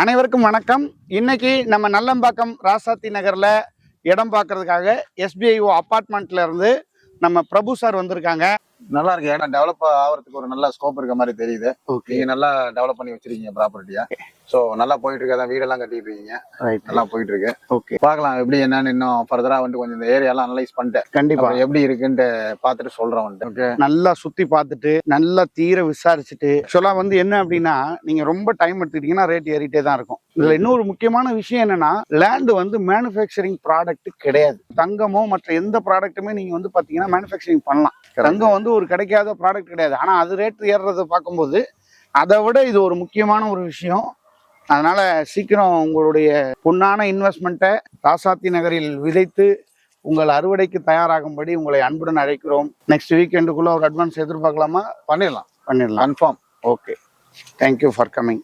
அனைவருக்கும் வணக்கம். இன்னைக்கு நம்ம நல்லம்பாக்கம் ராசாத்தி நகரில் இடம் பார்க்கறதுக்காக எஸ்பிஐஓ அப்பார்ட்மெண்ட்லேருந்து நம்ம பிரபு சார் வந்திருக்காங்க. நல்லா இருக்கு ஏன்னா டெவலப் ஆகிறதுக்கு ஒரு நல்ல ஸ்கோப் இருக்க மாதிரி தெரியுது. நீங்க நல்லா டெவலப் பண்ணி வச்சிருக்கீங்க ப்ராப்பர்ட்டியா சோ நல்லா போயிட்டு இருக்கு வீடெல்லாம் கட்டிட்டு இருக்கீங்க நல்லா போயிட்டு இருக்கு ஓகே பார்க்கலாம் எப்படி என்னன்னு இன்னும் ஃபர்தரா வந்து கொஞ்சம் இந்த ஏரியாலாம் அனலைஸ் பண்ணிட்டு கண்டிப்பா. எப்படி இருக்குன்ட்டு பார்த்துட்டு சொல்றேன் வந்துட்டு நல்லா சுத்தி பார்த்துட்டு நல்லா தீர விசாரிச்சுட்டு ஆக்சுவலா வந்து என்ன அப்படின்னா நீங்க ரொம்ப டைம் எடுத்துக்கிட்டீங்கன்னா ரேட் ஏறிட்டே தான் இருக்கும். இதுல இன்னொரு முக்கியமான விஷயம் என்னன்னா லேண்ட் வந்து மேனுஃபேக்சரிங் ப்ராடக்ட் கிடையாது. தங்கமோ மற்ற எந்த ப்ராடக்ட்டுமே நீங்க வந்து பாத்தீங்கன்னா மேனுஃபேக்சரிங் பண்ணலாம். தங்கம் வந்து ஒரு கிடைக்காத ப்ராடக்ட் கிடையாது. ஆனா அது ரேட் ஏறுறத பார்க்கும்போது அதை விட இது ஒரு முக்கியமான ஒரு விஷயம். அதனால சீக்கிரம் உங்களுடைய பொன்னான இன்வெஸ்ட்மெண்ட்டை ராசாத்தி நகரில் விதைத்து உங்கள் அறுவடைக்கு தயாராகும்படி உங்களை அன்புடன் அழைக்கிறோம். நெக்ஸ்ட் வீக்கெண்டுக்குள்ள ஒரு அட்வான்ஸ் எதிர்பார்க்கலாமா? பண்ணிடலாம். பண்ணிடலாம். Confirm okay thank you for coming